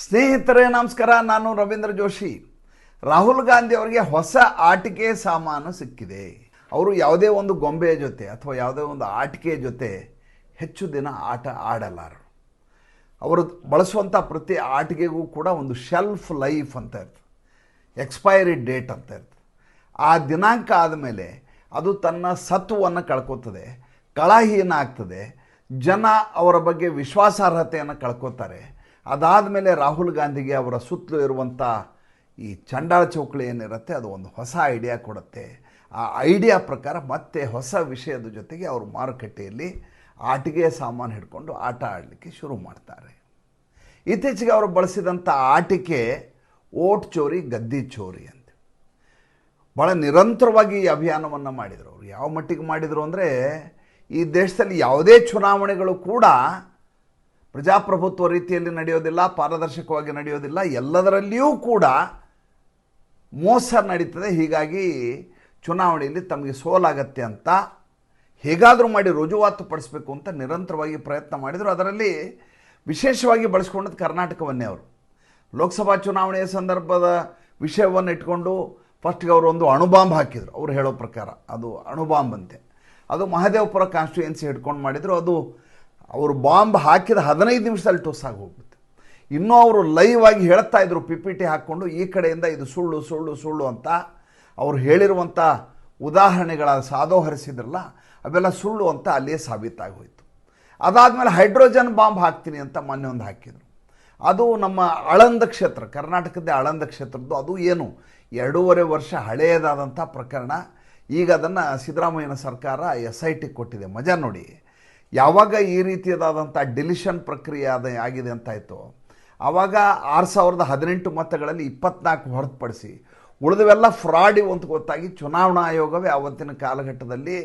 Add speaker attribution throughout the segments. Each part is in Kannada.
Speaker 1: ಸ್ನೇಹಿತರೇ, ನಮಸ್ಕಾರ. ನಾನು ರವೀಂದ್ರ ಜೋಶಿ. ರಾಹುಲ್ ಗಾಂಧಿ ಅವರಿಗೆ ಹೊಸ ಆಟಿಕೆ ಸಾಮಾನು ಸಿಕ್ಕಿದೆ. ಅವರು ಯಾವುದೇ ಒಂದು ಗೊಂಬೆಯ ಜೊತೆ ಅಥವಾ ಯಾವುದೇ ಒಂದು ಆಟಿಕೆಯ ಜೊತೆ ಹೆಚ್ಚು ದಿನ ಆಟ ಆಡಲಾರರು. ಅವರು ಬಳಸುವಂಥ ಪ್ರತಿ ಆಟಿಕೆಗೂ ಕೂಡ ಒಂದು ಶೆಲ್ಫ್ ಲೈಫ್ ಅಂತ ಇರ್ತದೆ. ಎಕ್ಸ್ಪೈರಿ ಡೇಟ್ ಅಂತ ಇರ್ತದೆ. ಆ ದಿನಾಂಕ ಆದಮೇಲೆ ಅದು ತನ್ನ ಸತ್ವವನ್ನು ಕಳ್ಕೊತದೆ. ಕಳಹೀನ ಆಗ್ತದೆ ಜನ ಅವರ ಬಗ್ಗೆ ವಿಶ್ವಾಸಾರ್ಹತೆಯನ್ನು ಕಳ್ಕೊತಾರೆ. ಅದಾದ ಮೇಲೆ ರಾಹುಲ್ ಗಾಂಧಿಗೆ ಅವರ ಸುತ್ತಲೂ ಇರುವಂಥ ಈ ಚಂಡಾಳ ಚೌಕಳಿ ಏನಿರುತ್ತೆ, ಅದು ಒಂದು ಹೊಸ ಐಡಿಯಾ ಕೊಡುತ್ತೆ. ಆ ಐಡಿಯಾ ಪ್ರಕಾರ ಮತ್ತೆ ಹೊಸ ವಿಷಯದ ಜೊತೆಗೆ ಅವರು ಮಾರುಕಟ್ಟೆಯಲ್ಲಿ ಆಟಿಗೆ ಸಾಮಾನು ಹಿಡ್ಕೊಂಡು ಆಟ ಆಡಲಿಕ್ಕೆ ಶುರು ಮಾಡ್ತಾರೆ. ಇತ್ತೀಚೆಗೆ ಅವರು ಬಳಸಿದಂಥ ಆಟಿಕೆ ಓಟ್ ಚೋರಿ, ಗದ್ದಿ ಚೋರಿ ಅಂತ. ಭಾಳ ನಿರಂತರವಾಗಿ ಈ ಅಭಿಯಾನವನ್ನು ಮಾಡಿದರು ಅವರು. ಯಾವ ಮಟ್ಟಿಗೆ ಮಾಡಿದರು ಅಂದರೆ ಈ ದೇಶದಲ್ಲಿ ಯಾವುದೇ ಚುನಾವಣೆಗಳು ಕೂಡ ಪ್ರಜಾಪ್ರಭುತ್ವ ರೀತಿಯಲ್ಲಿ ನಡೆಯೋದಿಲ್ಲ, ಪಾರದರ್ಶಕವಾಗಿ ನಡೆಯೋದಿಲ್ಲ, ಎಲ್ಲದರಲ್ಲಿಯೂ ಕೂಡ ಮೋಸ ನಡೀತದೆ. ಹೀಗಾಗಿ ಚುನಾವಣೆಯಲ್ಲಿ ತಮಗೆ ಸೋಲಾಗತ್ತೆ ಅಂತ ಹೇಗಾದರೂ ಮಾಡಿ ರುಜುವಾತು ಪಡಿಸಬೇಕು ಅಂತ ನಿರಂತರವಾಗಿ ಪ್ರಯತ್ನ ಮಾಡಿದರು. ಅದರಲ್ಲಿ ವಿಶೇಷವಾಗಿ ಬಳಸ್ಕೊಂಡದ್ದು ಕರ್ನಾಟಕವನ್ನೇ ಅವರು. ಲೋಕಸಭಾ ಚುನಾವಣೆಯ ಸಂದರ್ಭದ ವಿಷಯವನ್ನು ಇಟ್ಕೊಂಡು ಫಸ್ಟ್ಗೆ ಅವರು ಒಂದು ಅಣುಬಾಂಬ್ ಹಾಕಿದರು. ಅವ್ರು ಹೇಳೋ ಪ್ರಕಾರ ಅದು ಅಣುಬಾಂಬ್ ಅಂತೆ. ಅದು ಮಹದೇವಪುರ ಕಾನ್ಸ್ಟಿಟ್ಯೂಯೆನ್ಸಿ ಹಿಡ್ಕೊಂಡು ಮಾಡಿದರು. ಅದು ಅವರು ಬಾಂಬ್ ಹಾಕಿದ ಹದಿನೈದು ನಿಮಿಷದಲ್ಲಿ ಟೋಸಾಗಿ ಹೋಗ್ಬಿಟ್ಟು ಇನ್ನೂ ಅವರು ಲೈವ್ ಆಗಿ ಹೇಳ್ತಾ ಇದ್ರು ಪಿ ಪಿ ಟಿ ಹಾಕ್ಕೊಂಡು ಈ ಕಡೆಯಿಂದ ಇದು ಸುಳ್ಳು ಸುಳ್ಳು ಸುಳ್ಳು ಅಂತ. ಅವ್ರು ಹೇಳಿರುವಂಥ ಉದಾಹರಣೆಗಳ ಸಾದೋಹರಿಸಿದ್ರಲ್ಲ, ಅವೆಲ್ಲ ಸುಳ್ಳು ಅಂತ ಅಲ್ಲಿಯೇ ಸಾಬೀತಾಗಿ ಹೋಯಿತು ಅದಾದಮೇಲೆ ಹೈಡ್ರೋಜನ್ ಬಾಂಬ್ ಹಾಕ್ತೀನಿ ಅಂತ ಮೊನ್ನೆ ಒಂದು ಹಾಕಿದರು. ಅದು ನಮ್ಮ ಆಳಂದ ಕ್ಷೇತ್ರ ಕರ್ನಾಟಕದ ಆಳಂದ ಕ್ಷೇತ್ರದ್ದು, ಅದು ಏನು? ಎರಡೂವರೆ ವರ್ಷ ಹಳೆಯದಾದಂಥ ಪ್ರಕರಣ. ಈಗ ಅದನ್ನು ಸಿದ್ದರಾಮಯ್ಯನ ಸರ್ಕಾರ ಎಸ್ ಐ ಟಿ ಕೊಟ್ಟಿದೆ. ಮಜಾ ನೋಡಿ. ಯಾವಾಗ ಈ ರೀತಿಯದಾದಂಥ ಡಿಲಿಷನ್ ಪ್ರಕ್ರಿಯೆ ಅದ ಆಗಿದೆ ಅಂತಾಯಿತು ಆವಾಗ ಆರು ಸಾವಿರದ ಹದಿನೆಂಟು ಮತಗಳಲ್ಲಿ ಇಪ್ಪತ್ನಾಲ್ಕು ಹೊರತುಪಡಿಸಿ ಉಳಿದವೆಲ್ಲ ಫ್ರಾಡಿ ಅಂತ ಗೊತ್ತಾಗಿ ಚುನಾವಣಾ ಆಯೋಗವೇ ಆವತ್ತಿನ ಕಾಲಘಟ್ಟದಲ್ಲಿ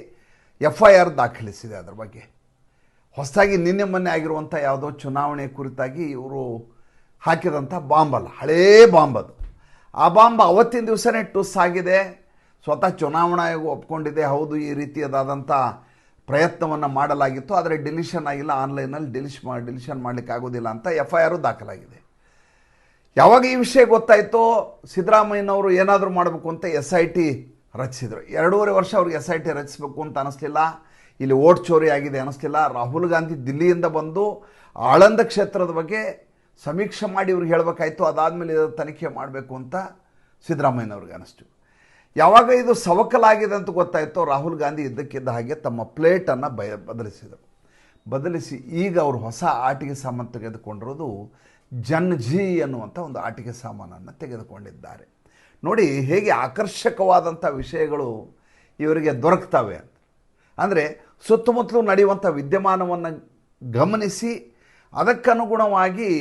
Speaker 1: ಎಫ್ ಐ ಆರ್ ದಾಖಲಿಸಿದೆ ಅದರ ಬಗ್ಗೆ. ಹೊಸದಾಗಿ ನಿನ್ನೆ ಮೊನ್ನೆ ಆಗಿರುವಂಥ ಯಾವುದೋ ಚುನಾವಣೆ ಕುರಿತಾಗಿ ಇವರು ಹಾಕಿದಂಥ ಬಾಂಬ್ ಅಲ್ಲ, ಹಳೇ ಬಾಂಬ್ ಅದು. ಆ ಬಾಂಬ್ ಅವತ್ತಿನ ದಿವಸನೇ ಟುಸ್ ಆಗಿದೆ. ಸ್ವತಃ ಚುನಾವಣಾ ಆಯೋಗ ಒಪ್ಕೊಂಡಿದೆ. ಹೌದು, ಈ ರೀತಿಯದಾದಂಥ ಪ್ರಯತ್ನವನ್ನು ಮಾಡಲಾಗಿತ್ತು, ಆದರೆ ಡಿಲಿಷನ್ ಆಗಿಲ್ಲ. ಆನ್ಲೈನಲ್ಲಿ ಡಿಲಿಷ್ ಮಾ, ಡಿಲಿಷನ್ ಮಾಡಲಿಕ್ಕೆ ಆಗೋದಿಲ್ಲ ಅಂತ ಎಫ್ ಐ ಆರು ದಾಖಲಾಗಿದೆ. ಯಾವಾಗ ಈ ವಿಷಯ ಗೊತ್ತಾಯಿತೋ, ಸಿದ್ದರಾಮಯ್ಯನವರು ಏನಾದರೂ ಮಾಡಬೇಕು ಅಂತ ಎಸ್ ಐ ಟಿ ರಚಿಸಿದರು. ಎರಡೂವರೆ ವರ್ಷ ಅವ್ರಿಗೆ ಎಸ್ ಐ ಟಿ ರಚಿಸಬೇಕು ಅಂತ ಅನಿಸ್ಲಿಲ್ಲ. ಇಲ್ಲಿ ಓಟ್ ಚೋರಿ ಆಗಿದೆ ಅನಿಸ್ಲಿಲ್ಲ. ರಾಹುಲ್ ಗಾಂಧಿ ದಿಲ್ಲಿಯಿಂದ ಬಂದು ಆಳಂದ ಕ್ಷೇತ್ರದ ಬಗ್ಗೆ ಸಮೀಕ್ಷೆ ಮಾಡಿ ಇವ್ರಿಗೆ ಹೇಳಬೇಕಾಯ್ತು. ಅದಾದಮೇಲೆ ತನಿಖೆ ಮಾಡಬೇಕು ಅಂತ ಸಿದ್ದರಾಮಯ್ಯನವ್ರಿಗೆ ಅನಿಸ್ತು. ಯಾವಾಗ ಇದು ಸವಕಲಾಗಿದೆ ಅಂತ ಗೊತ್ತಾಯಿತೋ ರಾಹುಲ್ ಗಾಂಧಿ ಇದ್ದಕ್ಕಿದ್ದ ಹಾಗೆ ತಮ್ಮ ಪ್ಲೇಟನ್ನು ಬಯ, ಬದಲಿಸಿದರು. ಬದಲಿಸಿ ಈಗ ಅವರು ಹೊಸ ಆಟಿಕೆ ಸಾಮಾನು ತೆಗೆದುಕೊಂಡಿರೋದು ಜನ್ ಜಿ ಅನ್ನುವಂಥ ಒಂದು ಆಟಿಕೆ ಸಾಮಾನನ್ನು ತೆಗೆದುಕೊಂಡಿದ್ದಾರೆ. ನೋಡಿ ಹೇಗೆ ಆಕರ್ಷಕವಾದಂಥ ವಿಷಯಗಳು ಇವರಿಗೆ ದೊರಕ್ತವೆ ಅಂತ. ಅಂದರೆ ಸುತ್ತಮುತ್ತಲೂ ನಡೆಯುವಂಥ ವಿದ್ಯಮಾನವನ್ನು ಗಮನಿಸಿ ಅದಕ್ಕನುಗುಣವಾಗಿ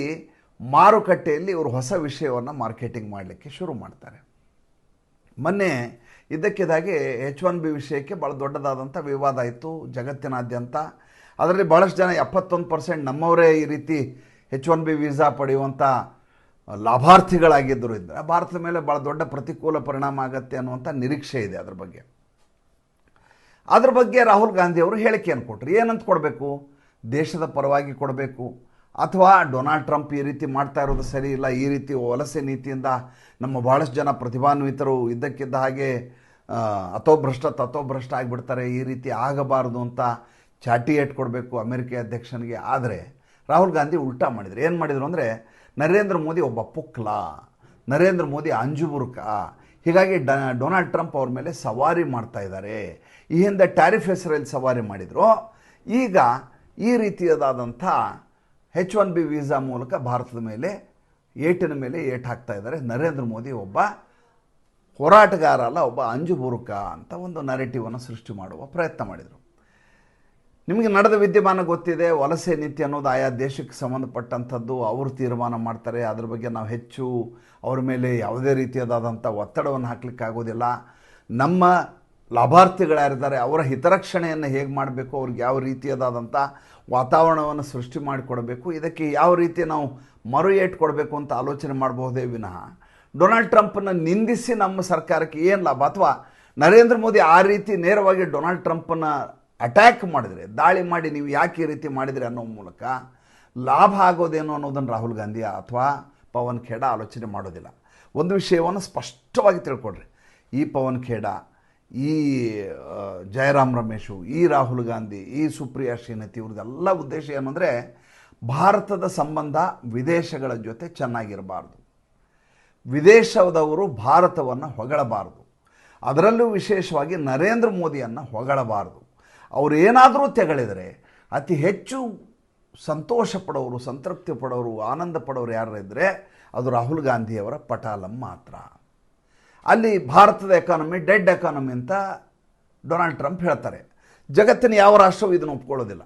Speaker 1: ಮಾರುಕಟ್ಟೆಯಲ್ಲಿ ಇವರು ಹೊಸ ವಿಷಯವನ್ನು ಮಾರ್ಕೆಟಿಂಗ್ ಮಾಡಲಿಕ್ಕೆ ಶುರು ಮಾಡ್ತಾರೆ. ಮೊನ್ನೆ ಇದ್ದಕ್ಕಿದ್ದಾಗೆ ಎಚ್ ಒನ್ ಬಿ ವಿಷಯಕ್ಕೆ ಭಾಳ ದೊಡ್ಡದಾದಂಥ ವಿವಾದ ಇತ್ತು ಜಗತ್ತಿನಾದ್ಯಂತ. ಅದರಲ್ಲಿ ಭಾಳಷ್ಟು ಜನ ಎಪ್ಪತ್ತೊಂದು ಪರ್ಸೆಂಟ್ ನಮ್ಮವರೇ ಈ ರೀತಿ ಎಚ್ ಒನ್ ಬಿ ವೀಸಾ ಪಡೆಯುವಂಥ ಲಾಭಾರ್ಥಿಗಳಾಗಿದ್ದರು. ಇದ್ದರೆ ಭಾರತದ ಮೇಲೆ ಭಾಳ ದೊಡ್ಡ ಪ್ರತಿಕೂಲ ಪರಿಣಾಮ ಆಗತ್ತೆ ಅನ್ನುವಂಥ ನಿರೀಕ್ಷೆ ಇದೆ ಅದ್ರ ಬಗ್ಗೆ. ಅದ್ರ ಬಗ್ಗೆ ರಾಹುಲ್ ಗಾಂಧಿ ಅವರು ಹೇಳಿಕೆಯನ್ನು ಕೊಟ್ಟರು. ಏನಂತ ಕೊಡಬೇಕು? ದೇಶದ ಪರವಾಗಿ ಕೊಡಬೇಕು. ಅಥವಾ ಡೊನಾಲ್ಡ್ ಟ್ರಂಪ್ ಈ ರೀತಿ ಮಾಡ್ತಾ ಇರೋದು ಸರಿ ಇಲ್ಲ, ಈ ರೀತಿ ವಲಸೆ ನೀತಿಯಿಂದ ನಮ್ಮ ಭಾಳಷ್ಟು ಜನ ಪ್ರತಿಭಾನ್ವಿತರು ಇದ್ದಕ್ಕಿದ್ದ ಹಾಗೆ ಅಥೋಭ್ರಷ್ಟ ತಥೋಭ್ರಷ್ಟ ಆಗಿಬಿಡ್ತಾರೆ, ಈ ರೀತಿ ಆಗಬಾರ್ದು ಅಂತ ಚಾಟಿ ಏಟ್ ಕೊಡಬೇಕು ಅಮೆರಿಕ ಅಧ್ಯಕ್ಷನಿಗೆ. ಆದರೆ ರಾಹುಲ್ ಗಾಂಧಿ ಉಲ್ಟಾ ಮಾಡಿದರು. ಏನು ಮಾಡಿದರು ಅಂದರೆ, ನರೇಂದ್ರ ಮೋದಿ ಒಬ್ಬ ಪುಕ್ಲ, ನರೇಂದ್ರ ಮೋದಿ ಅಂಜುಬುರ್ಕ ಹೀಗಾಗಿ ಡ, ಡೊನಾಲ್ಡ್ ಟ್ರಂಪ್ ಅವ್ರ ಮೇಲೆ ಸವಾರಿ ಮಾಡ್ತಾ ಇದ್ದಾರೆ. ಈ ಹಿಂದೆ ಟ್ಯಾರಿಫ್ ಹೆಸರಲ್ಲಿ ಸವಾರಿ ಮಾಡಿದರು. ಈಗ ಈ ರೀತಿಯದಾದಂಥ ಹೆಚ್ ಒನ್ ಬಿ ವೀಸಾ ಮೂಲಕ ಭಾರತದ ಮೇಲೆ, ಏಟಿನ ಮೇಲೆ ಏಟ್ ಹಾಕ್ತಾ ಇದ್ದಾರೆ. ನರೇಂದ್ರ ಮೋದಿ ಒಬ್ಬ ಹೋರಾಟಗಾರ ಅಲ್ಲ ಒಬ್ಬ ಅಂಜುಬುರುಕ ಅಂತ ಒಂದು ನರೇಟಿವನ್ನು ಸೃಷ್ಟಿ ಮಾಡುವ ಪ್ರಯತ್ನ ಮಾಡಿದರು. ನಿಮಗೆ ನಡೆದ ವಿದ್ಯಮಾನ ಗೊತ್ತಿದೆ, ವಲಸೆ ನೀತಿ ಅನ್ನೋದು ಆಯಾ ದೇಶಕ್ಕೆ ಸಂಬಂಧಪಟ್ಟಂಥದ್ದು, ಅವರು ತೀರ್ಮಾನ ಮಾಡ್ತಾರೆ. ಅದ್ರ ಬಗ್ಗೆ ನಾವು ಹೆಚ್ಚು ಅವ್ರ ಮೇಲೆ ಯಾವುದೇ ರೀತಿಯಾದಂಥ ಒತ್ತಡವನ್ನು ಹಾಕಲಿಕ್ಕಾಗೋದಿಲ್ಲ. ನಮ್ಮ ಲಾಭಾರ್ಥಿಗಳ್ಯಾರಿದ್ದಾರೆ ಅವರ ಹಿತರಕ್ಷಣೆಯನ್ನು ಹೇಗೆ ಮಾಡಬೇಕು, ಅವ್ರಿಗೆ ಯಾವ ರೀತಿಯದಾದಂಥ ವಾತಾವರಣವನ್ನು ಸೃಷ್ಟಿ ಮಾಡಿಕೊಡಬೇಕು, ಇದಕ್ಕೆ ಯಾವ ರೀತಿ ನಾವು ಮರು ಏಟ್ ಕೊಡಬೇಕು ಅಂತ ಆಲೋಚನೆ ಮಾಡಬಹುದೇ ವಿನಃ ಡೊನಾಲ್ಡ್ ಟ್ರಂಪ್ನ ನಿಂದಿಸಿ ನಮ್ಮ ಸರ್ಕಾರಕ್ಕೆ ಏನು ಲಾಭ? ಅಥವಾ ನರೇಂದ್ರ ಮೋದಿ ಆ ರೀತಿ ನೇರವಾಗಿ ಡೊನಾಲ್ಡ್ ಟ್ರಂಪನ್ನು ಅಟ್ಯಾಕ್ ಮಾಡಿದರೆ, ದಾಳಿ ಮಾಡಿ ನೀವು ಯಾಕೆ ಈ ರೀತಿ ಮಾಡಿದರೆ ಅನ್ನೋ ಮೂಲಕ ಲಾಭ ಆಗೋದೇನು ಅನ್ನೋದನ್ನು ರಾಹುಲ್ ಗಾಂಧಿ ಅಥವಾ ಪವನ್ ಖೇಡ ಆಲೋಚನೆ ಮಾಡೋದಿಲ್ಲ. ಒಂದು ವಿಷಯವನ್ನು ಸ್ಪಷ್ಟವಾಗಿ ತಿಳ್ಕೊಡ್ರಿ. ಈ ಪವನ್ ಖೇಡ ಈ ಜಯರಾಮ್ ರಮೇಶು, ಈ ರಾಹುಲ್ ಗಾಂಧಿ, ಈ ಸುಪ್ರಿಯಾ ಶ್ರೀನತಿ ಇವ್ರದ್ದೆಲ್ಲ ಉದ್ದೇಶ ಏನಂದರೆ ಭಾರತದ ಸಂಬಂಧ ವಿದೇಶಗಳ ಜೊತೆ ಚೆನ್ನಾಗಿರಬಾರ್ದು. ವಿದೇಶದವರು ಭಾರತವನ್ನು ಹೊಗಳಬಾರ್ದು. ಅದರಲ್ಲೂ ವಿಶೇಷವಾಗಿ ನರೇಂದ್ರ ಮೋದಿಯನ್ನು ಹೊಗಳಬಾರ್ದು. ಅವರು ಏನಾದರೂ ತೆಗಳಿದರೆ ಅತಿ ಹೆಚ್ಚು ಸಂತೋಷ ಪಡೋರು, ಸಂತೃಪ್ತಿ ಪಡೋರು, ಆನಂದ ಪಡೋರು ಯಾರು ಇದ್ದರೆ ಅದು ರಾಹುಲ್ ಗಾಂಧಿಯವರ ಪಟಾಲಂ ಮಾತ್ರ. ಅಲ್ಲಿ ಭಾರತದ ಎಕಾನಮಿ ಡೆಡ್ ಎಕಾನಮಿ ಅಂತ ಡೊನಾಲ್ಡ್ ಟ್ರಂಪ್ ಹೇಳ್ತಾರೆ. ಜಗತ್ತಿನ ಯಾವ ರಾಷ್ಟ್ರವೂ ಇದನ್ನು ಒಪ್ಕೊಳ್ಳೋದಿಲ್ಲ.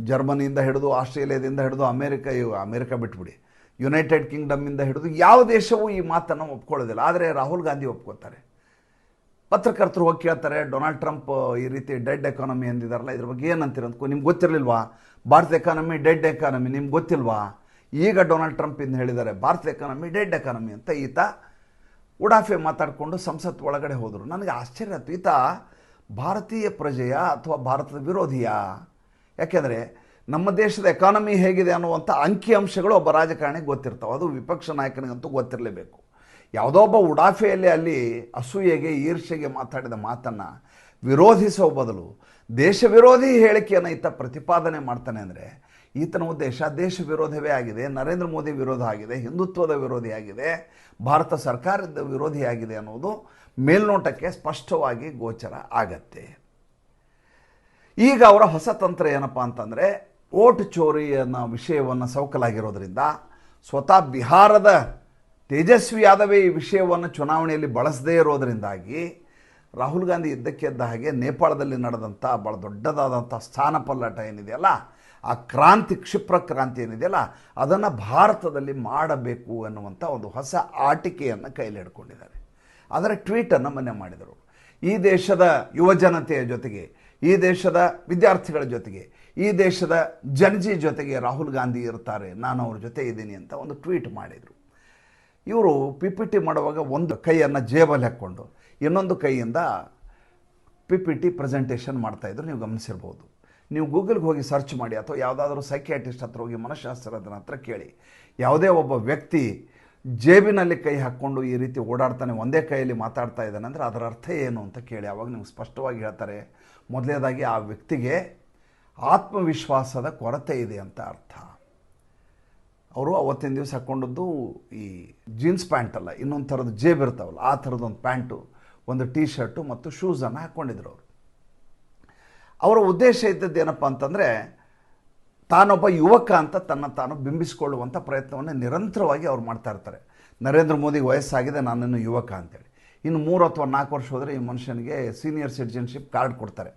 Speaker 1: ಜರ್ಮನಿಯಿಂದ ಹಿಡಿದು, ಆಸ್ಟ್ರೇಲಿಯಾದಿಂದ ಹಿಡಿದು, ಅಮೇರಿಕ, ಇವು ಅಮೇರಿಕ ಬಿಟ್ಬಿಡಿ. ಯುನೈಟೆಡ್ ಕಿಂಗ್ಡಮ್ಮಿಂದ ಹಿಡಿದು ಯಾವ ದೇಶವೂ ಈ ಮಾತನ್ನು ಒಪ್ಕೊಳ್ಳೋದಿಲ್ಲ. ಆದರೆ ರಾಹುಲ್ ಗಾಂಧಿ ಒಪ್ಕೋತಾರೆ. ಪತ್ರಕರ್ತರು ಹೋಗಿ ಕೇಳ್ತಾರೆ, ಡೊನಾಲ್ಡ್ ಟ್ರಂಪ್ ಈ ರೀತಿ ಡೆಡ್ ಎಕಾನಮಿ ಅಂದಿದಾರಲ್ಲ, ಇದ್ರ ಬಗ್ಗೆ ಏನಂತೀರ ನಿಮ್ಗೆ ಗೊತ್ತಿರಲಿಲ್ವಾ? ಭಾರತ ಎಕಾನಮಿ ಡೆಡ್ ಎಕಾನಮಿ ನಿಮ್ಗೆ ಗೊತ್ತಿಲ್ವಾ? ಈಗ ಡೊನಾಲ್ಡ್ ಟ್ರಂಪ್ ಇಂದ ಹೇಳಿದ್ದಾರೆ ಭಾರತ ಎಕಾನಮಿ ಡೆಡ್ ಎಕಾನಮಿ ಅಂತ ಈತ ಉಡಾಫೆ ಮಾತಾಡಿಕೊಂಡು ಸಂಸತ್ ಒಳಗಡೆ ಹೋದರು. ನನಗೆ ಆಶ್ಚರ್ಯ ಆಯಿತು. ಈತ ಭಾರತೀಯ ಪ್ರಜೆಯ ಅಥವಾ ಭಾರತದ ವಿರೋಧಿಯ? ಯಾಕೆಂದರೆ ನಮ್ಮ ದೇಶದ ಎಕಾನಮಿ ಹೇಗಿದೆ ಅನ್ನುವಂಥ ಅಂಕಿಅಂಶಗಳು ಒಬ್ಬ ರಾಜಕಾರಣಿಗೆ ಗೊತ್ತಿರ್ತಾವೆ. ಅದು ವಿಪಕ್ಷ ನಾಯಕನಿಗಂತೂ ಗೊತ್ತಿರಲೇಬೇಕು. ಯಾವುದೋ ಒಬ್ಬ ಉಡಾಫೆಯಲ್ಲಿ ಅಲ್ಲಿ ಅಸೂಯೆಗೆ ಈರ್ಷೆಗೆ ಮಾತಾಡಿದ ಮಾತನ್ನು ವಿರೋಧಿಸೋ ಬದಲು ದೇಶ ವಿರೋಧಿ ಹೇಳಿಕೆಯನ್ನು ಈತ ಪ್ರತಿಪಾದನೆ ಮಾಡ್ತಾನೆ ಅಂದರೆ ಈತನ ಉದ್ದೇಶ ದೇಶ ವಿರೋಧವೇ ಆಗಿದೆ, ನರೇಂದ್ರ ಮೋದಿ ವಿರೋಧ ಆಗಿದೆ, ಹಿಂದುತ್ವದ ವಿರೋಧಿಯಾಗಿದೆ ಭಾರತ ಸರ್ಕಾರದ ವಿರೋಧಿಯಾಗಿದೆ ಅನ್ನೋದು ಮೇಲ್ನೋಟಕ್ಕೆ ಸ್ಪಷ್ಟವಾಗಿ ಗೋಚರ ಆಗತ್ತೆ. ಈಗ ಅವರ ಹೊಸ ತಂತ್ರ ಏನಪ್ಪ ಅಂತಂದರೆ, ಓಟ್ ಚೋರಿ ಅನ್ನೋ ವಿಷಯವನ್ನು ಸವಕಲಾಗಿರೋದ್ರಿಂದ ಸ್ವತಃ ಬಿಹಾರದ ತೇಜಸ್ವಿ ಯಾದವೇ ಈ ವಿಷಯವನ್ನು ಚುನಾವಣೆಯಲ್ಲಿ ಬಳಸದೇ ಇರೋದರಿಂದಾಗಿ ರಾಹುಲ್ ಗಾಂಧಿ ಇದ್ದಕ್ಕಿದ್ದ ಹಾಗೆ ನೇಪಾಳದಲ್ಲಿ ನಡೆದಂಥ ಭಾಳ ದೊಡ್ಡದಾದಂಥ ಸ್ಥಾನ ಪಲ್ಲಟ ಏನಿದೆಯಲ್ಲ ಆ ಕ್ರಾಂತಿ, ಕ್ಷಿಪ್ರ ಕ್ರಾಂತಿ ಏನಿದೆಯಲ್ಲ, ಅದನ್ನು ಭಾರತದಲ್ಲಿ ಮಾಡಬೇಕು ಅನ್ನುವಂಥ ಒಂದು ಹೊಸ ಆಟಿಕೆಯನ್ನು ಕೈಲಿ ಹಿಡ್ಕೊಂಡಿದ್ದಾರೆ. ಅದರ ಟ್ವೀಟನ್ನು ಮೊನ್ನೆ ಮಾಡಿದರು. ಈ ದೇಶದ ಯುವಜನತೆಯ ಜೊತೆಗೆ, ಈ ದೇಶದ ವಿದ್ಯಾರ್ಥಿಗಳ ಜೊತೆಗೆ, ಈ ದೇಶದ ಜನಜಿ ಜೊತೆಗೆ ರಾಹುಲ್ ಗಾಂಧಿ ಇರ್ತಾರೆ, ನಾನು ಅವ್ರ ಜೊತೆ ಇದ್ದೀನಿ ಅಂತ ಒಂದು ಟ್ವೀಟ್ ಮಾಡಿದರು. ಇವರು ಪಿ ಪಿ ಟಿ ಮಾಡುವಾಗ ಒಂದು ಕೈಯನ್ನು ಜೇಬಲ್ಲಿ ಹಾಕ್ಕೊಂಡು, ಇನ್ನೊಂದು ಕೈಯಿಂದ ಪಿ ಪಿ ಟಿ ಪ್ರೆಸೆಂಟೇಷನ್ ಮಾಡ್ತಾಯಿದ್ರು ನೀವು ಗಮನಿಸಿರ್ಬೋದು. ನೀವು ಗೂಗಲ್ಗೆ ಹೋಗಿ ಸರ್ಚ್ ಮಾಡಿ ಅಥವಾ ಯಾವುದಾದ್ರೂ ಸೈಕಿಯಾಟಿಸ್ಟ್ ಹತ್ರ ಹೋಗಿ ಮನಃಶಾಸ್ತ್ರಜ್ಞನ ಹತ್ರ ಕೇಳಿ. ಯಾವುದೇ ಒಬ್ಬ ವ್ಯಕ್ತಿ ಜೇಬಿನಲ್ಲಿ ಕೈ ಹಾಕ್ಕೊಂಡು ಈ ರೀತಿ ಓಡಾಡ್ತಾನೆ, ಒಂದೇ ಕೈಯಲ್ಲಿ ಮಾತಾಡ್ತಾ ಇದ್ದಾನೆ ಅಂದರೆ ಅದರ ಅರ್ಥ ಏನು ಅಂತ ಕೇಳಿ ಅವಾಗ ನಿಮ್ಗೆ ಸ್ಪಷ್ಟವಾಗಿ ಹೇಳ್ತಾರೆ. ಮೊದಲನೇದಾಗಿ ಆ ವ್ಯಕ್ತಿಗೆ ಆತ್ಮವಿಶ್ವಾಸದ ಕೊರತೆ ಇದೆ ಅಂತ ಅರ್ಥ. ಅವರು ಅವತ್ತಿನ ದಿವಸ ಹಾಕ್ಕೊಂಡದ್ದು ಈ ಜೀನ್ಸ್ ಪ್ಯಾಂಟ್ ಅಲ್ಲ ಇನ್ನೊಂದು ಥರದ ಜೇಬ್ ಇರ್ತಾವಲ್ಲ, ಆ ಥರದೊಂದು ಪ್ಯಾಂಟು, ಒಂದು ಟೀ ಶರ್ಟು ಮತ್ತು ಶೂಸನ್ನು ಹಾಕ್ಕೊಂಡಿದ್ರು ಅವರು. ಅವರ ಉದ್ದೇಶ ಇದ್ದದ್ದು ಏನಪ್ಪ ಅಂತಂದರೆ, ತಾನೊಬ್ಬ ಯುವಕ ಅಂತ ತನ್ನ ತಾನು ಬಿಂಬಿಸಿಕೊಳ್ಳುವಂಥ ಪ್ರಯತ್ನವನ್ನು ನಿರಂತರವಾಗಿ ಅವ್ರು ಮಾಡ್ತಾ ಇರ್ತಾರೆ. ನರೇಂದ್ರ ಮೋದಿಗೆ ವಯಸ್ಸಾಗಿದೆ, ನಾನಿನ್ನು ಯುವಕ ಅಂತೇಳಿ. ಇನ್ನು ಮೂರು ಅಥವಾ ನಾಲ್ಕು ವರ್ಷ ಹೋದರೆ ಈ ಮನುಷ್ಯನಿಗೆ ಸೀನಿಯರ್ ಸಿಟಿಜನ್ಶಿಪ್ ಕಾರ್ಡ್ ಕೊಡ್ತಾರೆ.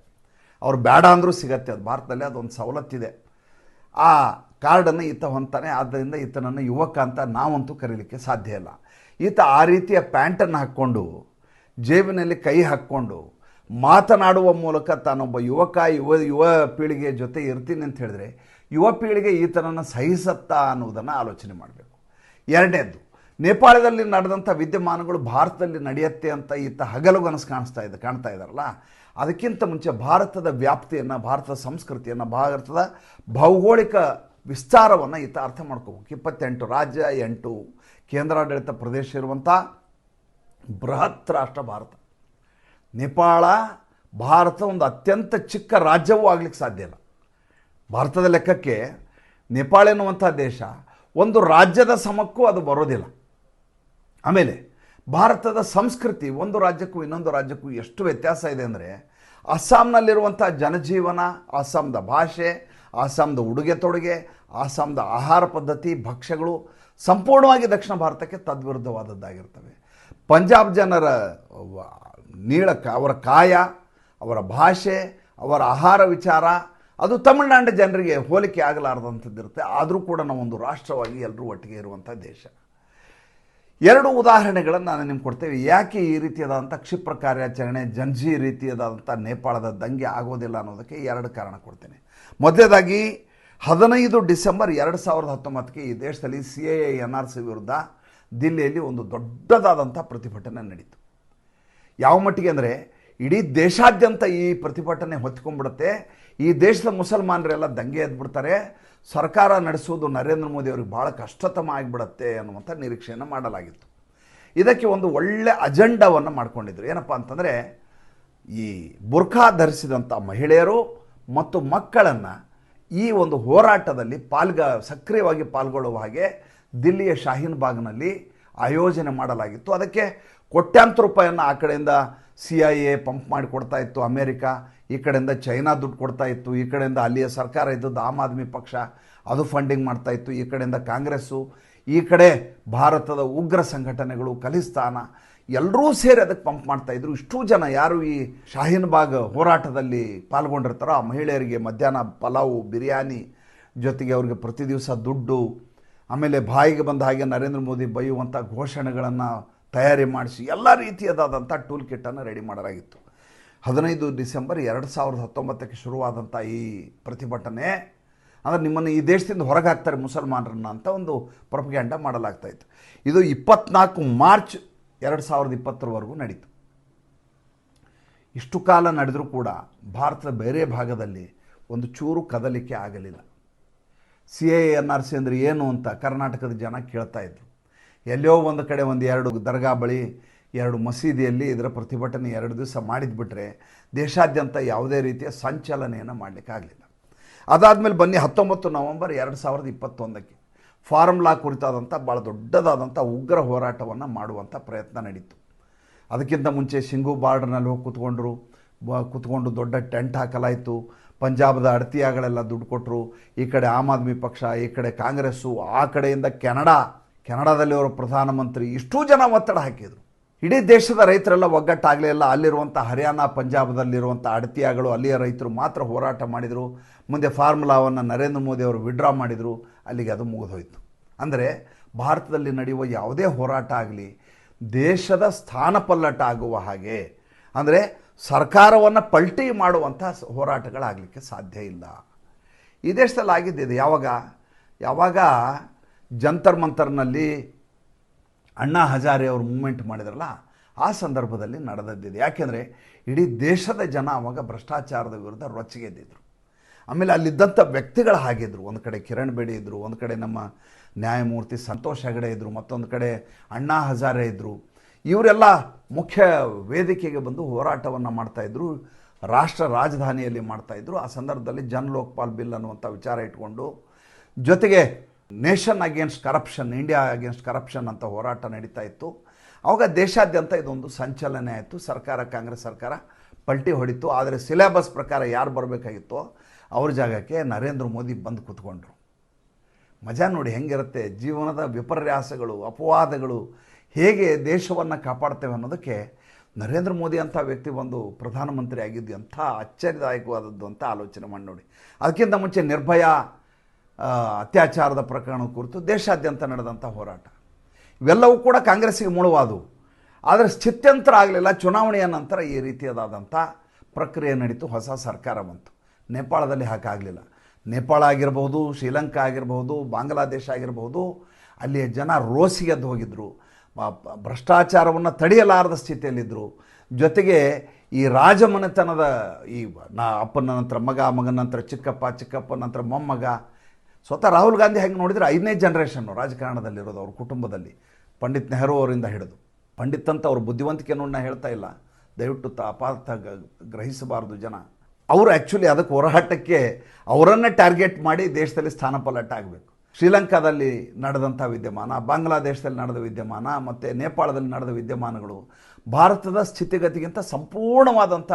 Speaker 1: ಅವ್ರು ಬೇಡ ಅಂದರೂ ಸಿಗತ್ತೆ, ಅದು ಭಾರತದಲ್ಲಿ ಅದೊಂದು ಸವಲತ್ತಿದೆ. ಆ ಕಾರ್ಡನ್ನು ಈತ ಹೊಂತಾನೆ ಆದ್ದರಿಂದ ಈತನನ್ನು ಯುವಕ ಅಂತ ನಾವಂತೂ ಕರೀಲಿಕ್ಕೆ ಸಾಧ್ಯ ಇಲ್ಲ. ಈತ ಆ ರೀತಿಯ ಪ್ಯಾಂಟನ್ನು ಹಾಕ್ಕೊಂಡು, ಜೇಬಿನಲ್ಲಿ ಕೈ ಹಾಕ್ಕೊಂಡು ಮಾತನಾಡುವ ಮೂಲಕ ತಾನೊಬ್ಬ ಯುವಕ, ಯುವ ಯುವ ಪೀಳಿಗೆಯ ಜೊತೆ ಇರ್ತೀನಿ ಅಂತ ಹೇಳಿದ್ರೆ, ಯುವ ಪೀಳಿಗೆ ಈತನನ್ನು ಸಹಿಸತ್ತಾ ಅನ್ನೋದನ್ನು ಆಲೋಚನೆ ಮಾಡಬೇಕು. ಎರಡನೇದ್ದು, ನೇಪಾಳದಲ್ಲಿ ನಡೆದಂಥ ವಿದ್ಯಮಾನಗಳು ಭಾರತದಲ್ಲಿ ನಡೆಯುತ್ತೆ ಅಂತ ಈತ ಹಗಲುಗನಸು ಕಾಣಿಸ್ತಾ ಇದೆ, ಕಾಣ್ತಾ ಇದ್ದಾರಲ್ಲ ಅದಕ್ಕಿಂತ ಮುಂಚೆ ಭಾರತದ ವ್ಯಾಪ್ತಿಯನ್ನು, ಭಾರತದ ಸಂಸ್ಕೃತಿಯನ್ನು, ಭಾರತದ ಭೌಗೋಳಿಕ ವಿಸ್ತಾರವನ್ನು ಈತ ಅರ್ಥ ಮಾಡ್ಕೋಬೇಕು. ಇಪ್ಪತ್ತೆಂಟು, ರಾಜ್ಯ ಎಂಟು, ಕೇಂದ್ರಾಡಳಿತ ಪ್ರದೇಶ ಇರುವಂಥ ಬೃಹತ್ ರಾಷ್ಟ್ರ ಭಾರತ. ನೇಪಾಳ, ಭಾರತ ಒಂದು ಅತ್ಯಂತ ಚಿಕ್ಕ ರಾಜ್ಯವೂ ಆಗ್ಲಿಕ್ಕೆ ಸಾಧ್ಯ ಇಲ್ಲ. ಭಾರತದ ಲೆಕ್ಕಕ್ಕೆ ನೇಪಾಳ ಎನ್ನುವಂಥ ದೇಶ ಒಂದು ರಾಜ್ಯದ ಸಮಕ್ಕೂ ಅದು ಬರೋದಿಲ್ಲ. ಆಮೇಲೆ ಭಾರತದ ಸಂಸ್ಕೃತಿ ಒಂದು ರಾಜ್ಯಕ್ಕೂ ಇನ್ನೊಂದು ರಾಜ್ಯಕ್ಕೂ ಎಷ್ಟು ವ್ಯತ್ಯಾಸ ಇದೆ ಅಂದರೆ ಅಸ್ಸಾಂನಲ್ಲಿರುವಂಥ ಜನಜೀವನ, ಅಸ್ಸಾಂದ ಭಾಷೆ, ಅಸ್ಸಾಂದ ಉಡುಗೆ ತೊಡುಗೆ, ಅಸ್ಸಾಂದ ಆಹಾರ ಪದ್ಧತಿ, ಭಕ್ಷ್ಯಗಳು ಸಂಪೂರ್ಣವಾಗಿ ದಕ್ಷಿಣ ಭಾರತಕ್ಕೆ ತದ್ವಿರುದ್ಧವಾದದ್ದಾಗಿರ್ತವೆ. ಪಂಜಾಬ್ ಜನರ ವ- ನೀಳ ಅವರ ಕಾಯ, ಅವರ ಭಾಷೆ, ಅವರ ಆಹಾರ ವಿಚಾರ, ಅದು ತಮಿಳುನಾಡು ಜನರಿಗೆ ಹೋಲಿಕೆ ಆಗಲಾರ್ದಂಥದ್ದಿರುತ್ತೆ. ಆದರೂ ಕೂಡ ನಾವೊಂದು ರಾಷ್ಟ್ರವಾಗಿ ಎಲ್ಲರೂ ಒಟ್ಟಿಗೆ ಇರುವಂಥ ದೇಶ. ಎರಡು ಉದಾಹರಣೆಗಳನ್ನು ನಾನು ನಿಮ್ಗೆ ಕೊಡ್ತೇವೆ. ಯಾಕೆ ಈ ರೀತಿಯಾದಂಥ ಕ್ಷಿಪ್ರ ಕಾರ್ಯಾಚರಣೆ, ಜಂಜಿ ರೀತಿಯಾದಂಥ ನೇಪಾಳದ ದಂಗೆ ಆಗೋದಿಲ್ಲ ಅನ್ನೋದಕ್ಕೆ ಎರಡು ಕಾರಣ ಕೊಡ್ತೇನೆ. ಮೊದಲೇದಾಗಿ, ಹದಿನೈದು ಡಿಸೆಂಬರ್ ಎರಡು ಸಾವಿರದ ಹತ್ತೊಂಬತ್ತಕ್ಕೆ ಈ ದೇಶದಲ್ಲಿ C A N R C ವಿರುದ್ಧ ದಿಲ್ಲಿಯಲ್ಲಿ ಒಂದು ದೊಡ್ಡದಾದಂಥ ಪ್ರತಿಭಟನೆ ನಡೀತು. ಯಾವ ಮಟ್ಟಿಗೆ ಅಂದರೆ ಇಡೀ ದೇಶಾದ್ಯಂತ ಈ ಪ್ರತಿಭಟನೆ ಹೊತ್ಕೊಂಡ್ಬಿಡುತ್ತೆ. ಈ ದೇಶದ ಮುಸಲ್ಮಾನರೆಲ್ಲ ದಂಗೆ ಎದ್ಬಿಡ್ತಾರೆ. ಸರ್ಕಾರ ನಡೆಸೋದು ನರೇಂದ್ರ ಮೋದಿ ಅವ್ರಿಗೆ ಭಾಳ ಕಷ್ಟತಮ ಆಗಿಬಿಡತ್ತೆ ಅನ್ನುವಂಥ ನಿರೀಕ್ಷೆಯನ್ನು ಮಾಡಲಾಗಿತ್ತು. ಇದಕ್ಕೆ ಒಂದು ಒಳ್ಳೆ ಅಜೆಂಡವನ್ನು ಮಾಡ್ಕೊಂಡಿದ್ರು. ಏನಪ್ಪ ಅಂತಂದರೆ ಈ ಬುರ್ಖಾ ಧರಿಸಿದಂಥ ಮಹಿಳೆಯರು ಮತ್ತು ಮಕ್ಕಳನ್ನು ಈ ಒಂದು ಹೋರಾಟದಲ್ಲಿ ಪಾಲ್ಗ, ಸಕ್ರಿಯವಾಗಿ ಪಾಲ್ಗೊಳ್ಳುವ ಹಾಗೆ ದಿಲ್ಲಿಯ ಶಾಹೀನ್ ಬಾಗ್ನಲ್ಲಿ ಆಯೋಜನೆ ಮಾಡಲಾಗಿತ್ತು. ಅದಕ್ಕೆ ಕೋಟ್ಯಾಂತರ ರೂಪಾಯಿಯನ್ನು ಆ ಕಡೆಯಿಂದ ಸಿ ಐ ಎ ಪಂಪ್ ಮಾಡಿ ಕೊಡ್ತಾ ಇತ್ತು ಅಮೇರಿಕಾ, ಈ ಕಡೆಯಿಂದ ಚೈನಾ ದುಡ್ಡು ಕೊಡ್ತಾ ಇತ್ತು, ಈ ಕಡೆಯಿಂದ ಅಲ್ಲಿಯ ಸರ್ಕಾರ ಇದ್ದದ್ದು ಆಮ್ ಆದ್ಮಿ ಪಕ್ಷ, ಅದು ಫಂಡಿಂಗ್ ಮಾಡ್ತಾ ಇತ್ತು, ಈ ಕಡೆಯಿಂದ ಕಾಂಗ್ರೆಸ್ಸು, ಈ ಕಡೆ ಭಾರತದ ಉಗ್ರ ಸಂಘಟನೆಗಳು ಖಲಿಸ್ತಾನ ಎಲ್ಲರೂ ಸೇರಿ ಅದಕ್ಕೆ ಪಂಪ್ ಮಾಡ್ತಾ ಇದ್ರು. ಇಷ್ಟು ಜನ ಯಾರು ಈ ಶಾಹೀನ್ ಬಾಗ್ ಹೋರಾಟದಲ್ಲಿ ಪಾಲ್ಗೊಂಡಿರ್ತಾರೋ ಆ ಮಹಿಳೆಯರಿಗೆ ಮಧ್ಯಾಹ್ನ ಪಲಾವು, ಬಿರಿಯಾನಿ ಜೊತೆಗೆ ಅವ್ರಿಗೆ ಪ್ರತಿ ದಿವಸ ದುಡ್ಡು ಆಮೇಲೆ ಬಾಯಿಗೆ ಬಂದ ಹಾಗೆ ನರೇಂದ್ರ ಮೋದಿ ಬೈಯುವಂಥ ಘೋಷಣೆಗಳನ್ನು ತಯಾರಿ ಮಾಡಿಸಿ ಎಲ್ಲ ರೀತಿಯದಾದಂಥ ಟೂಲ್ ಕಿಟ್ಟನ್ನು ರೆಡಿ ಮಾಡಲಾಗಿತ್ತು. ಹದಿನೈದು ಡಿಸೆಂಬರ್ ಎರಡು ಸಾವಿರದ ಹತ್ತೊಂಬತ್ತಕ್ಕೆ ಶುರುವಾದಂಥ ಈ ಪ್ರತಿಭಟನೆ, ಅಂದರೆ ನಿಮ್ಮನ್ನು ಈ ದೇಶದಿಂದ ಹೊರಗೆ ಹಾಕ್ತಾರೆ ಮುಸಲ್ಮಾನರನ್ನ ಅಂತ ಒಂದು ಪ್ರೊಪಗ್ಯಾಂಡ ಮಾಡಲಾಗ್ತಾ ಇತ್ತು. ಇದು ಇಪ್ಪತ್ನಾಲ್ಕು ಮಾರ್ಚ್ ಎರಡು ಸಾವಿರದ ಇಪ್ಪತ್ತರವರೆಗೂ ನಡೀತು. ಇಷ್ಟು ಕಾಲ ನಡೆದರೂ ಕೂಡ ಭಾರತದ ಬೇರೆ ಭಾಗದಲ್ಲಿ ಒಂದು ಚೂರು ಕದಲಿಕೆ ಆಗಲಿಲ್ಲ. C A N R C ಅಂದರೆ ಏನು ಅಂತ ಕರ್ನಾಟಕದ ಜನ ಕೇಳ್ತಾ ಇದ್ರು. ಎಲ್ಲೋ ಒಂದು ಕಡೆ ಒಂದು ಎರಡು ದರ್ಗಾ ಬಳಿ ಎರಡು ಮಸೀದಿಯಲ್ಲಿ ಇದರ ಪ್ರತಿಭಟನೆ ಎರಡು ದಿವಸ ಮಾಡಿದ್ಬಿಟ್ರೆ ದೇಶಾದ್ಯಂತ ಯಾವುದೇ ರೀತಿಯ ಸಂಚಲನೆಯನ್ನು ಮಾಡಲಿಕ್ಕಾಗಲಿಲ್ಲ ಅದಾದಮೇಲೆ ಬನ್ನಿ ಹತ್ತೊಂಬತ್ತು ನವಂಬರ್ ಎರಡು ಸಾವಿರದ ಇಪ್ಪತ್ತೊಂದಕ್ಕೆ ಫಾರ್ಮುಲಾ ಕುರಿತಾದಂಥ ಭಾಳ ದೊಡ್ಡದಾದಂಥ ಉಗ್ರ ಹೋರಾಟವನ್ನು ಮಾಡುವಂಥ ಪ್ರಯತ್ನ ನಡೀತು. ಅದಕ್ಕಿಂತ ಮುಂಚೆ ಸಿಂಗು ಬಾರ್ಡರ್ನಲ್ಲಿ ಹೋಗಿ ಕೂತ್ಕೊಂಡ್ರು. ಕೂತ್ಕೊಂಡು ದೊಡ್ಡ ಟೆಂಟ್ ಹಾಕಲಾಯಿತು. ಪಂಜಾಬದ ಅಡತಿಯಾಗಳೆಲ್ಲ ದುಡ್ಡು ಕೊಟ್ಟರು ಈ ಕಡೆ ಆಮ್ ಆದ್ಮಿ ಪಕ್ಷ, ಈ ಕಡೆ ಕಾಂಗ್ರೆಸ್ಸು, ಆ ಕಡೆಯಿಂದ ಕೆನಡಾ, ಕೆನಡಾದಲ್ಲಿ ಅವರು ಪ್ರಧಾನಮಂತ್ರಿ, ಇಷ್ಟೂ ಜನ ಒತ್ತಡ ಹಾಕಿದರು. ಇಡೀ ದೇಶದ ರೈತರೆಲ್ಲ ಒಗ್ಗಟ್ಟಾಗಲಿಲ್ಲ ಅಲ್ಲಿರುವಂಥ ಹರಿಯಾಣ, ಪಂಜಾಬದಲ್ಲಿರುವಂಥ ಅಡತಿಯಾಗಳು ಅಲ್ಲಿಯ ರೈತರು ಮಾತ್ರ ಹೋರಾಟ ಮಾಡಿದರು. ಮುಂದೆ ಫಾರ್ಮುಲಾವನ್ನು ನರೇಂದ್ರ ಮೋದಿ ಅವರು ವಿಡ್ರಾ ಮಾಡಿದರು, ಅಲ್ಲಿಗೆ ಅದು ಮುಗಿದೋಯಿತು. ಅಂದರೆ ಭಾರತದಲ್ಲಿ ನಡೆಯುವ ಯಾವುದೇ ಹೋರಾಟ ಆಗಲಿ, ದೇಶದ ಸ್ಥಾನಪಲ್ಲಟ ಆಗುವ ಹಾಗೆ. ಅಂದರೆ ಸರ್ಕಾರವನ್ನು ಪಲ್ಟಿ ಮಾಡುವಂಥ ಹೋರಾಟಗಳಾಗಲಿಕ್ಕೆ ಸಾಧ್ಯ ಇಲ್ಲ. ಈ ದೇಶದಲ್ಲಿ ಆಗಿದ್ದಿದೆ ಯಾವಾಗ? ಯಾವಾಗ ಜಂತರ್ ಮಂತರ್ನಲ್ಲಿ ಅಣ್ಣಾ ಹಜಾರೆ ಅವರು ಮೂಮೆಂಟ್ ಮಾಡಿದ್ರಲ್ಲ, ಆ ಸಂದರ್ಭದಲ್ಲಿ ನಡೆದದ್ದಿದೆ. ಯಾಕೆಂದರೆ ಇಡೀ ದೇಶದ ಜನ ಆವಾಗ ಭ್ರಷ್ಟಾಚಾರದ ವಿರುದ್ಧ ರೊಚ್ಚಿಗೆದ್ದಿದ್ರು ಆಮೇಲೆ ಅಲ್ಲಿದ್ದಂಥ ವ್ಯಕ್ತಿಗಳು ಹಾಗಿದ್ರು ಒಂದು ಕಡೆ ಕಿರಣ್ ಬೇಡಿ ಇದ್ದರು ಒಂದು ಕಡೆ ನಮ್ಮ ನ್ಯಾಯಮೂರ್ತಿ ಸಂತೋಷ್ ಹೆಗಡೆ ಇದ್ದರು ಮತ್ತೊಂದು ಕಡೆ ಅಣ್ಣಾ ಹಜಾರೆ ಇದ್ದರು ಇವರೆಲ್ಲ ಮುಖ್ಯ ವೇದಿಕೆಗೆ ಬಂದು ಹೋರಾಟವನ್ನು ಮಾಡ್ತಾಯಿದ್ರು ರಾಷ್ಟ್ರ ರಾಜಧಾನಿಯಲ್ಲಿ ಮಾಡ್ತಾಯಿದ್ರು ಆ ಸಂದರ್ಭದಲ್ಲಿ ಜನ್ ಲೋಕ್ಪಾಲ್ ಬಿಲ್ ಅನ್ನುವಂಥ ವಿಚಾರ ಇಟ್ಕೊಂಡು, ಜೊತೆಗೆ nation against corruption India against corruption ಅಂತ ಹೋರಾಟ ನಡೀತಾ ಇತ್ತು. ಆವಾಗ ದೇಶಾದ್ಯಂತ ಇದೊಂದು ಸಂಚಲನೆ ಆಯಿತು. ಸರ್ಕಾರ, ಕಾಂಗ್ರೆಸ್ ಸರ್ಕಾರ ಪಲ್ಟಿ ಹೊಡಿತು. ಆದರೆ ಸಿಲೆಬಸ್ ಪ್ರಕಾರ ಯಾರು ಬರಬೇಕಾಗಿತ್ತೋ ಅವ್ರ ಜಾಗಕ್ಕೆ ನರೇಂದ್ರ ಮೋದಿ ಬಂದು ಕೂತ್ಕೊಂಡ್ರು. ಮಜಾ ನೋಡಿ ಹೆಂಗಿರುತ್ತೆ. ಜೀವನದ ವಿಪರ್ಯಾಸಗಳು, ಅಪವಾದಗಳು ಹೇಗೆ ದೇಶವನ್ನು ಕಾಪಾಡ್ತೇವೆ ಅನ್ನೋದಕ್ಕೆ ನರೇಂದ್ರ ಮೋದಿ ಅಂಥ ವ್ಯಕ್ತಿ ಬಂದು ಪ್ರಧಾನಮಂತ್ರಿ ಆಗಿದ್ದು ಎಂಥ ಆಶ್ಚರ್ಯದಾಯಕವಾದದ್ದು ಅಂತ ಆಲೋಚನೆ ಮಾಡಿ ನೋಡಿ. ಅದಕ್ಕಿಂತ ಮುಂಚೆ ನಿರ್ಭಯ ಅತ್ಯಾಚಾರದ ಪ್ರಕರಣ ಕುರಿತು ದೇಶಾದ್ಯಂತ ನಡೆದಂಥ ಹೋರಾಟ. ಇವೆಲ್ಲವೂ ಕೂಡ ಕಾಂಗ್ರೆಸ್ಸಿಗೆ ಮುಳುವಾದವು ಆದರೆ ಸ್ಥಿತ್ಯಂತರ ಆಗಲಿಲ್ಲ, ಚುನಾವಣೆಯ ನಂತರ ಈ ರೀತಿಯಾದಂಥ ಪ್ರಕ್ರಿಯೆ ನಡೀತು, ಹೊಸ ಸರ್ಕಾರ ಬಂತು. ನೇಪಾಳದಲ್ಲಿ ಹಾಕಾಗಲಿಲ್ಲ ನೇಪಾಳ ಆಗಿರ್ಬೋದು ಶ್ರೀಲಂಕಾ ಆಗಿರ್ಬೋದು ಬಾಂಗ್ಲಾದೇಶ ಆಗಿರ್ಬೋದು ಅಲ್ಲಿಯ ಜನ ರೋಸಿಗೆದ್ದು ಹೋಗಿದ್ದರು ಭ್ರಷ್ಟಾಚಾರವನ್ನು ತಡೆಯಲಾರದ ಸ್ಥಿತಿಯಲ್ಲಿದ್ದರು ಜೊತೆಗೆ ಈ ರಾಜಮನೆತನದ ಈ ನಾ ಅಪ್ಪನ ನಂತರ ಮಗ, ಮಗನ ನಂತರ ಚಿಕ್ಕಪ್ಪ ಚಿಕ್ಕಪ್ಪ ನಂತರ ಮೊಮ್ಮಗ, ಸ್ವತಃ ರಾಹುಲ್ ಗಾಂಧಿ ಹೆಂಗೆ ನೋಡಿದರೆ ಐದನೇ ಜನ್ರೇಷನ್ನು ರಾಜಕಾರಣದಲ್ಲಿರೋದು ಅವ್ರ ಕುಟುಂಬದಲ್ಲಿ. ಪಂಡಿತ್ ನೆಹರು ಅವರಿಂದ ಹಿಡಿದು. ಪಂಡಿತ್ ಅಂತ ಅವ್ರ ಬುದ್ಧಿವಂತಿಕೆಯನ್ನು ಹೇಳ್ತಾ ಇಲ್ಲ. ದಯವಿಟ್ಟು ತ ಅಪಾರ್ಥ ಗ್ರಹಿಸಬಾರ್ದು ಜನ. ಅವರು ಆ್ಯಕ್ಚುಲಿ ಅದಕ್ಕೆ ಹೋರಾಟಕ್ಕೆ ಅವರನ್ನೇ ಟಾರ್ಗೆಟ್ ಮಾಡಿ ದೇಶದಲ್ಲಿ ಸ್ಥಾನಪಲ್ಲಟ ಆಗಬೇಕು ಶ್ರೀಲಂಕಾದಲ್ಲಿ ನಡೆದಂಥ ವಿದ್ಯಮಾನ, ಬಾಂಗ್ಲಾದೇಶದಲ್ಲಿ ನಡೆದ ವಿದ್ಯಮಾನ, ಮತ್ತು ನೇಪಾಳದಲ್ಲಿ ನಡೆದ ವಿದ್ಯಮಾನಗಳು ಭಾರತದ ಸ್ಥಿತಿಗತಿಗಿಂತ ಸಂಪೂರ್ಣವಾದಂಥ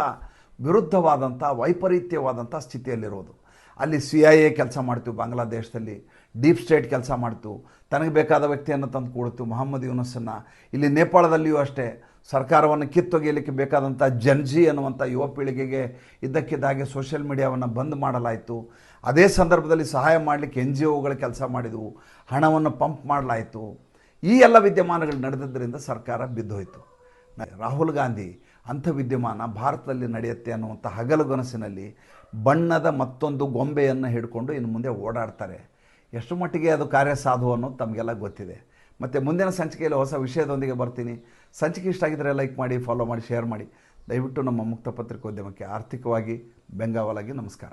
Speaker 1: ವಿರುದ್ಧವಾದಂಥ, ವೈಪರೀತ್ಯವಾದಂಥ ಸ್ಥಿತಿಯಲ್ಲಿರೋದು. ಅಲ್ಲಿ ಸಿ ಐ ಎ ಕೆಲಸ ಮಾಡ್ತೀವಿ ಬಾಂಗ್ಲಾದೇಶದಲ್ಲಿ ಡೀಪ್ ಸ್ಟೇಟ್ ಕೆಲಸ ಮಾಡ್ತು ತನಗೆ ಬೇಕಾದ ವ್ಯಕ್ತಿಯನ್ನು ತಂದು ಕೊಡ್ತು, ಮೊಹಮ್ಮದ್ ಯೂನಸನ್ನು. ಇಲ್ಲಿ ನೇಪಾಳದಲ್ಲಿಯೂ ಅಷ್ಟೇ, ಸರ್ಕಾರವನ್ನು ಕಿತ್ತೊಗೆಯಲಿಕ್ಕೆ ಬೇಕಾದಂಥ ಜನ್ಜಿ ಅನ್ನುವಂಥ ಯುವ ಪೀಳಿಗೆಗೆ ಇದ್ದಕ್ಕಿದ್ದಾಗೆ ಸೋಷಿಯಲ್ ಮೀಡಿಯಾವನ್ನು ಬಂದ್ ಮಾಡಲಾಯಿತು. ಅದೇ ಸಂದರ್ಭದಲ್ಲಿ ಸಹಾಯ ಮಾಡಲಿಕ್ಕೆ ಎನ್ ಜಿ ಒಗಳ ಕೆಲಸ ಮಾಡಿದವು. ಹಣವನ್ನು ಪಂಪ್ ಮಾಡಲಾಯಿತು. ಈ ಎಲ್ಲ ವಿದ್ಯಮಾನಗಳು ನಡೆದಿದ್ದರಿಂದ ಸರ್ಕಾರ ಬಿದ್ದೋಯಿತು. ರಾಹುಲ್ ಗಾಂಧಿ ಅಂಥ ವಿದ್ಯಮಾನ ಭಾರತದಲ್ಲಿ ನಡೆಯುತ್ತೆ ಅನ್ನುವಂಥ ಹಗಲುಗನಸಿನಲ್ಲಿ ಬಣ್ಣದ ಮತ್ತೊಂದು ಗೊಂಬೆಯನ್ನು ಹಿಡ್ಕೊಂಡು ಇನ್ನು ಮುಂದೆ ಓಡಾಡ್ತಾರೆ. ಎಷ್ಟು ಮಟ್ಟಿಗೆ ಅದು ಕಾರ್ಯ ಸಾಧು ಅನ್ನೋದು ತಮಗೆಲ್ಲ ಗೊತ್ತಿದೆ. ಮತ್ತು ಮುಂದಿನ ಸಂಚಿಕೆಯಲ್ಲಿ ಹೊಸ ವಿಷಯದೊಂದಿಗೆ ಬರ್ತೀನಿ. ಸಂಚಿಕೆ ಇಷ್ಟ ಆಗಿದ್ದರೆ ಲೈಕ್ ಮಾಡಿ, ಫಾಲೋ ಮಾಡಿ, ಶೇರ್ ಮಾಡಿ. ದಯವಿಟ್ಟು ನಮ್ಮ ಮುಕ್ತ ಪತ್ರಿಕೋದ್ಯಮಕ್ಕೆ ಆರ್ಥಿಕವಾಗಿ ಬೆಂಗಾವಲಾಗಿ ನಮಸ್ಕಾರ.